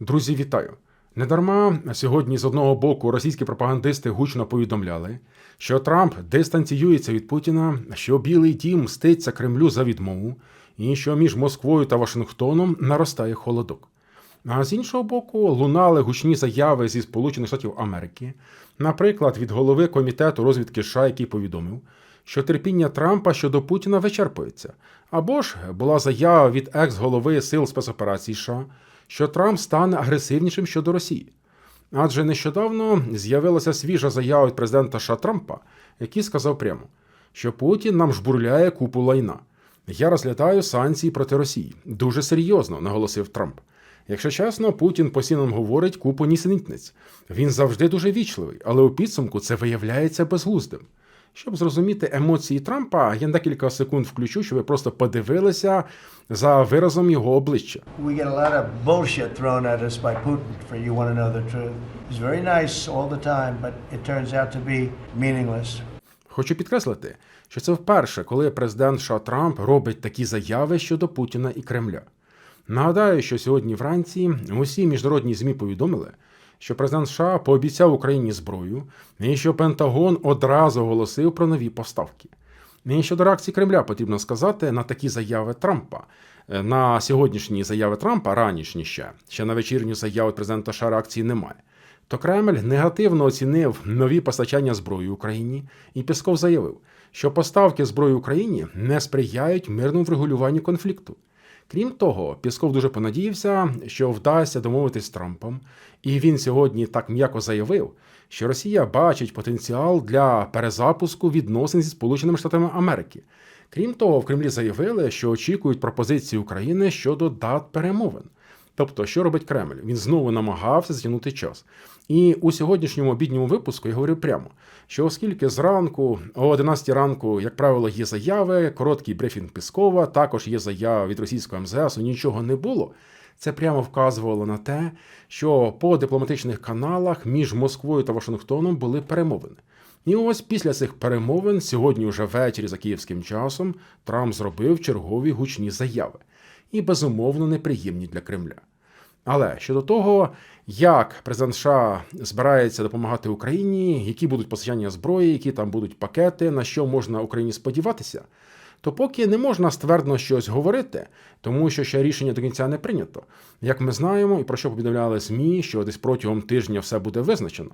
Друзі, вітаю! Недарма сьогодні з одного боку російські пропагандисти гучно повідомляли, що Трамп дистанціюється від Путіна, що Білий Дім мститься Кремлю за відмову, і що між Москвою та Вашингтоном наростає холодок. А з іншого боку, лунали гучні заяви зі Сполучених Штатів Америки, наприклад, від голови комітету розвідки США, який повідомив, що терпіння Трампа щодо Путіна вичерпується. Або ж була заява від екс-голови сил спецоперацій США, що Трамп стане агресивнішим щодо Росії. Адже нещодавно з'явилася свіжа заява від президента США Трампа, який сказав прямо, що Путін нам жбурляє купу лайна. Я розглядаю санкції проти Росії. Дуже серйозно, наголосив Трамп. Якщо чесно, Путін постійно говорить купу нісенітниць. Він завжди дуже вічливий, але у підсумку це виявляється безглуздим. Щоб зрозуміти емоції Трампа, я на декілька секунд включу, щоб ви просто подивилися за виразом його обличчя. We get a lot of bullshit thrown at us by Putin, for you want to know the truth. He's very nice all the time, but it turns out to be meaningless. Хочу підкреслити, що це вперше, коли президент США Трамп робить такі заяви щодо Путіна і Кремля. Нагадаю, що сьогодні вранці усі міжнародні ЗМІ повідомили, що президент США пообіцяв Україні зброю, і що Пентагон одразу оголосив про нові поставки. І щодо реакції Кремля потрібно сказати на такі заяви Трампа. Е, На сьогоднішні заяви Трампа, ранішні ще, ще на вечірню заяву президента США реакції немає. То Кремль негативно оцінив нові постачання зброї Україні, і Пісков заявив, що поставки зброї Україні не сприяють мирному врегулюванню конфлікту. Крім того, Пісков дуже понадіявся, що вдасться домовитись з Трампом, і він сьогодні так м'яко заявив, що Росія бачить потенціал для перезапуску відносин зі Сполученими Штатами Америки. Крім того, в Кремлі заявили, що очікують пропозиції України щодо дат перемовин. Тобто, що робить Кремль? Він знову намагався затягнути час. І у сьогоднішньому обідньому випуску я говорив прямо, що оскільки зранку, о 11 ранку, як правило, є заяви, короткий брифінг Піскова, також є заява від російського МЗС, нічого не було. Це прямо вказувало на те, що по дипломатичних каналах між Москвою та Вашингтоном були перемовини. І ось після цих перемовин, сьогодні, вже ввечері за київським часом, Трамп зробив чергові гучні заяви і безумовно неприємні для Кремля. Але щодо того, як президент США збирається допомагати Україні, які будуть постачання зброї, які там будуть пакети, на що можна Україні сподіватися, то поки не можна ствердно щось говорити, тому що ще рішення до кінця не прийнято. Як ми знаємо, і про що повідомляли ЗМІ, що десь протягом тижня все буде визначено.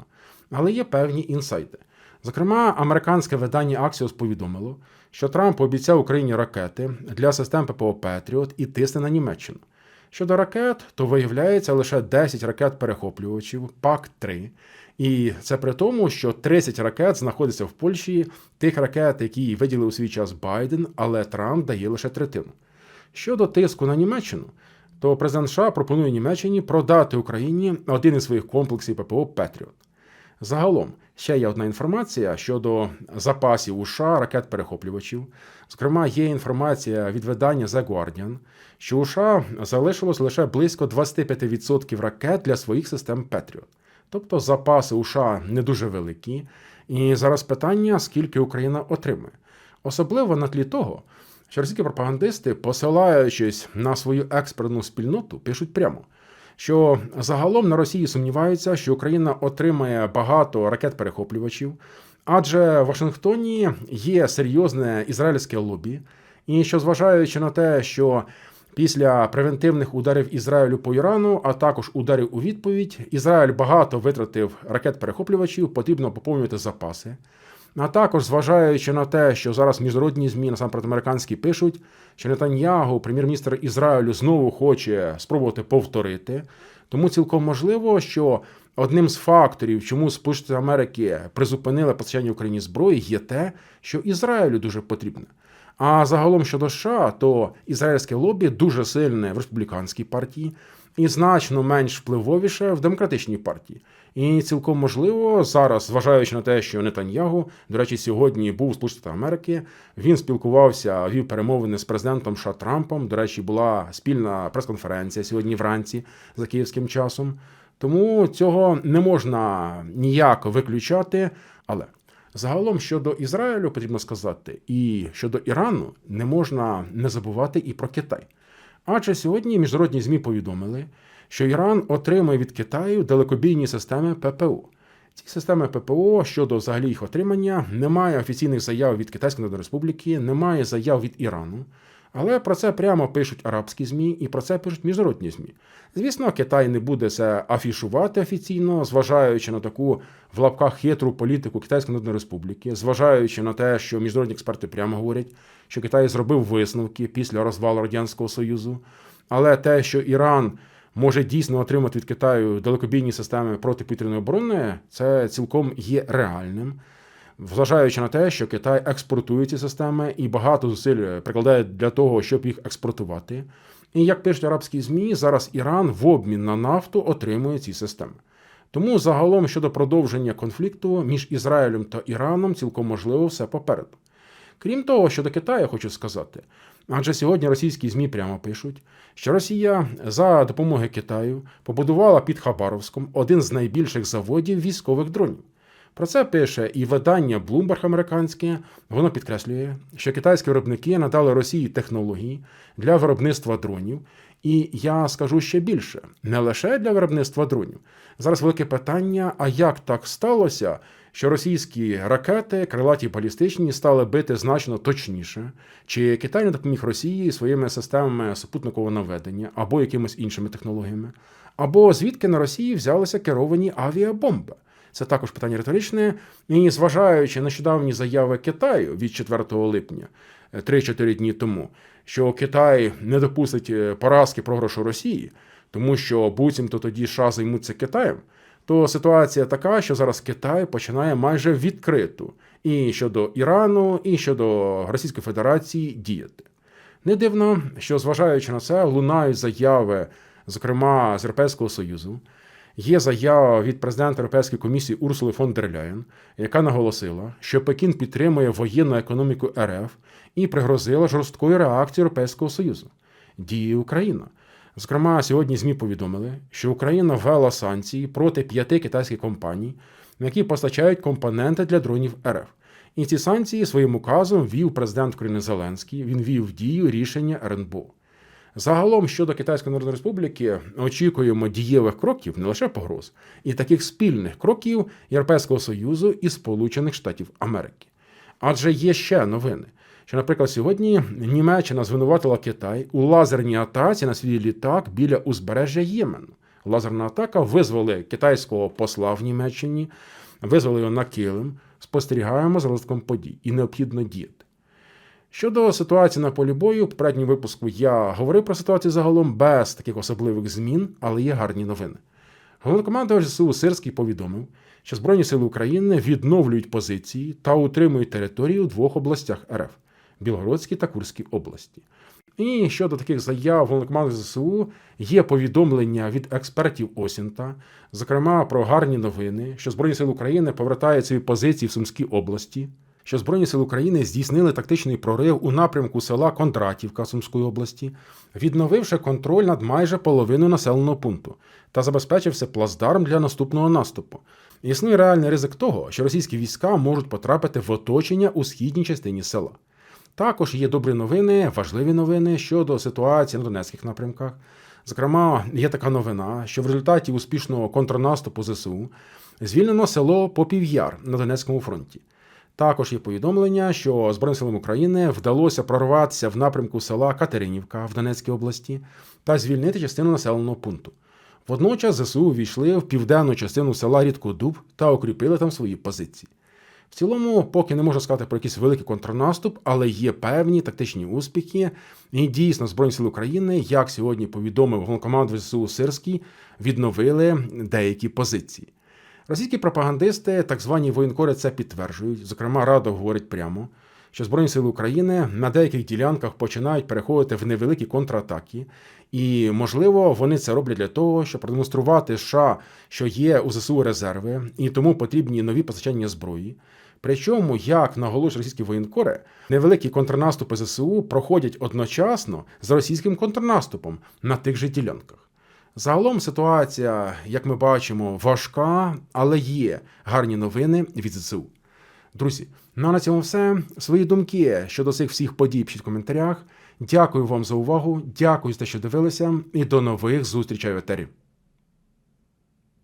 Але є певні інсайти. Зокрема, американське видання Axios повідомило, що Трамп обіцяв Україні ракети для систем ППО Петріот і тисне на Німеччину. Щодо ракет, то виявляється лише 10 ракет-перехоплювачів ПАК-3. І це при тому, що 30 ракет знаходиться в Польщі, тих ракет, які виділив у свій час Байден, але Трамп дає лише третину. Щодо тиску на Німеччину, то президент США пропонує Німеччині продати Україні один із своїх комплексів ППО Петріот. Загалом ще є одна інформація щодо запасів у США ракет-перехоплювачів. Зокрема, є інформація від видання The Guardian, що у США залишилось лише близько 25% ракет для своїх систем Петріот. Тобто запаси у США не дуже великі. І зараз питання, скільки Україна отримає. Особливо на тлі того, що російські пропагандисти, посилаючись на свою експертну спільноту, пишуть прямо що загалом на Росії сумніваються, що Україна отримає багато ракет-перехоплювачів, адже в Вашингтоні є серйозне ізраїльське лобі, і що, зважаючи на те, що після превентивних ударів Ізраїлю по Ірану, а також ударів у відповідь, Ізраїль багато витратив ракет-перехоплювачів, потрібно поповнювати запаси. А також зважаючи на те, що зараз міжнародні змі, насамперед американські, пишуть, що Нетаньягу, прем'єр-міністр Ізраїлю, знову хоче спробувати повторити. Тому цілком можливо, що одним з факторів, чому Сполучені Америки призупинили постачання Україні зброї, є те, що Ізраїлю дуже потрібне. А загалом щодо США, то ізраїльське лобі дуже сильне в республіканській партії і значно менш впливовіше в демократичній партії. І цілком можливо зараз, зважаючи на те, що Нетаньягу, до речі, сьогодні був у Сполучених Америки, він спілкувався, вів перемовини з президентом США Трампом. До речі, була спільна прес-конференція сьогодні вранці за київським часом. Тому цього не можна ніяк виключати. Але загалом щодо Ізраїлю потрібно сказати, і щодо Ірану не можна не забувати і про Китай. Адже сьогодні міжнародні ЗМІ повідомили, що Іран отримує від Китаю далекобійні системи ППО. Ці системи ППО щодо взагалі їх отримання немає офіційних заяв від Китайської Народної Республіки, немає заяв від Ірану. Але про це прямо пишуть арабські ЗМІ і про це пишуть міжнародні ЗМІ. Звісно, Китай не буде це афішувати офіційно, зважаючи на таку в лапках хитру політику Китайської Народної Республіки, зважаючи на те, що міжнародні експерти прямо говорять, що Китай зробив висновки після розвалу Радянського Союзу. Але те, що Іран може дійсно отримати від Китаю далекобійні системи протиповітряної оборони, це цілком є реальним. Зважаючи на те, що Китай експортує ці системи і багато зусиль прикладає для того, щоб їх експортувати. І як пишуть арабські ЗМІ, зараз Іран в обмін на нафту отримує ці системи. Тому загалом щодо продовження конфлікту між Ізраїлем та Іраном цілком можливо все попереду. Крім того, щодо Китаю, хочу сказати, адже сьогодні російські ЗМІ прямо пишуть, що Росія за допомогою Китаю побудувала під Хабаровськом один з найбільших заводів військових дронів. Про це пише і видання Bloomberg американське. Воно підкреслює, що китайські виробники надали Росії технології для виробництва дронів. І я скажу ще більше: не лише для виробництва дронів. Зараз велике питання: а як так сталося, що російські ракети, крилаті балістичні, стали бити значно точніше? Чи Китай не допоміг Росії своїми системами супутникового наведення або якимись іншими технологіями? Або звідки на Росії взялися керовані авіабомби? Це також питання риторичне. І зважаючи на нещодавні заяви Китаю від 4 липня, 3-4 дні тому, що Китай не допустить е, поразки програшу Росії, тому що буцімто тоді США займуться Китаєм, то ситуація така, що зараз Китай починає майже відкриту і щодо Ірану, і щодо Російської Федерації діяти. Не дивно, що зважаючи на це, лунають заяви, зокрема з Європейського Союзу. Є заява від президента Європейської комісії Урсули фон дер Ляєн, яка наголосила, що Пекін підтримує воєнну економіку РФ і пригрозила жорсткою реакцією Європейського Союзу. Діє Україна. Зокрема, сьогодні ЗМІ повідомили, що Україна ввела санкції проти п'яти китайських компаній, які постачають компоненти для дронів РФ. І ці санкції своїм указом ввів президент України Зеленський. Він ввів в дію рішення РНБО. Загалом щодо Китайської Народної Республіки очікуємо дієвих кроків, не лише погроз, і таких спільних кроків Європейського Союзу і Сполучених Штатів Америки. Адже є ще новини. Що, наприклад, сьогодні Німеччина звинуватила Китай у лазерній атаці на свій літак біля узбережжя Ємену. Лазерна атака визвали китайського посла в Німеччині, визвали його на килим. Спостерігаємо за розвитком подій і необхідно діяти. Щодо ситуації на полі бою, в попередньому випуску я говорив про ситуацію загалом без таких особливих змін, але є гарні новини. Головнокомандувач ЗСУ Сирський повідомив, що Збройні сили України відновлюють позиції та утримують території у двох областях РФ Білгородській та Курській області. І щодо таких заяв головнокомандувача ЗСУ є повідомлення від експертів Осінта, зокрема про гарні новини, що Збройні сили України повертають свої позиції в Сумській області що Збройні сили України здійснили тактичний прорив у напрямку села Кондратівка Сумської області, відновивши контроль над майже половиною населеного пункту та забезпечився плацдарм для наступного наступу. Існує реальний ризик того, що російські війська можуть потрапити в оточення у східній частині села. Також є добрі новини, важливі новини щодо ситуації на Донецьких напрямках. Зокрема, є така новина, що в результаті успішного контрнаступу ЗСУ звільнено село Попів'яр на Донецькому фронті. Також є повідомлення, що Збройним силам України вдалося прорватися в напрямку села Катеринівка в Донецькій області та звільнити частину населеного пункту. Водночас ЗСУ увійшли в південну частину села Рідкодуб та укріпили там свої позиції. В цілому, поки не можу сказати про якийсь великий контрнаступ, але є певні тактичні успіхи. І дійсно, Збройні сили України, як сьогодні повідомив головнокомандувач ЗСУ Сирський, відновили деякі позиції. Російські пропагандисти, так звані воєнкори, це підтверджують. Зокрема, Радо говорить прямо, що Збройні сили України на деяких ділянках починають переходити в невеликі контратаки, і, можливо, вони це роблять для того, щоб продемонструвати США, що є у ЗСУ резерви, і тому потрібні нові постачання зброї. Причому, як наголошують російські воєнкори, невеликі контрнаступи ЗСУ проходять одночасно з російським контрнаступом на тих же ділянках. Загалом ситуація, як ми бачимо, важка, але є гарні новини від ЗСУ. Друзі, ну а на цьому все. Свої думки щодо цих всіх подій пишіть в коментарях. Дякую вам за увагу, дякую за те, що дивилися, і до нових зустрічей в етері.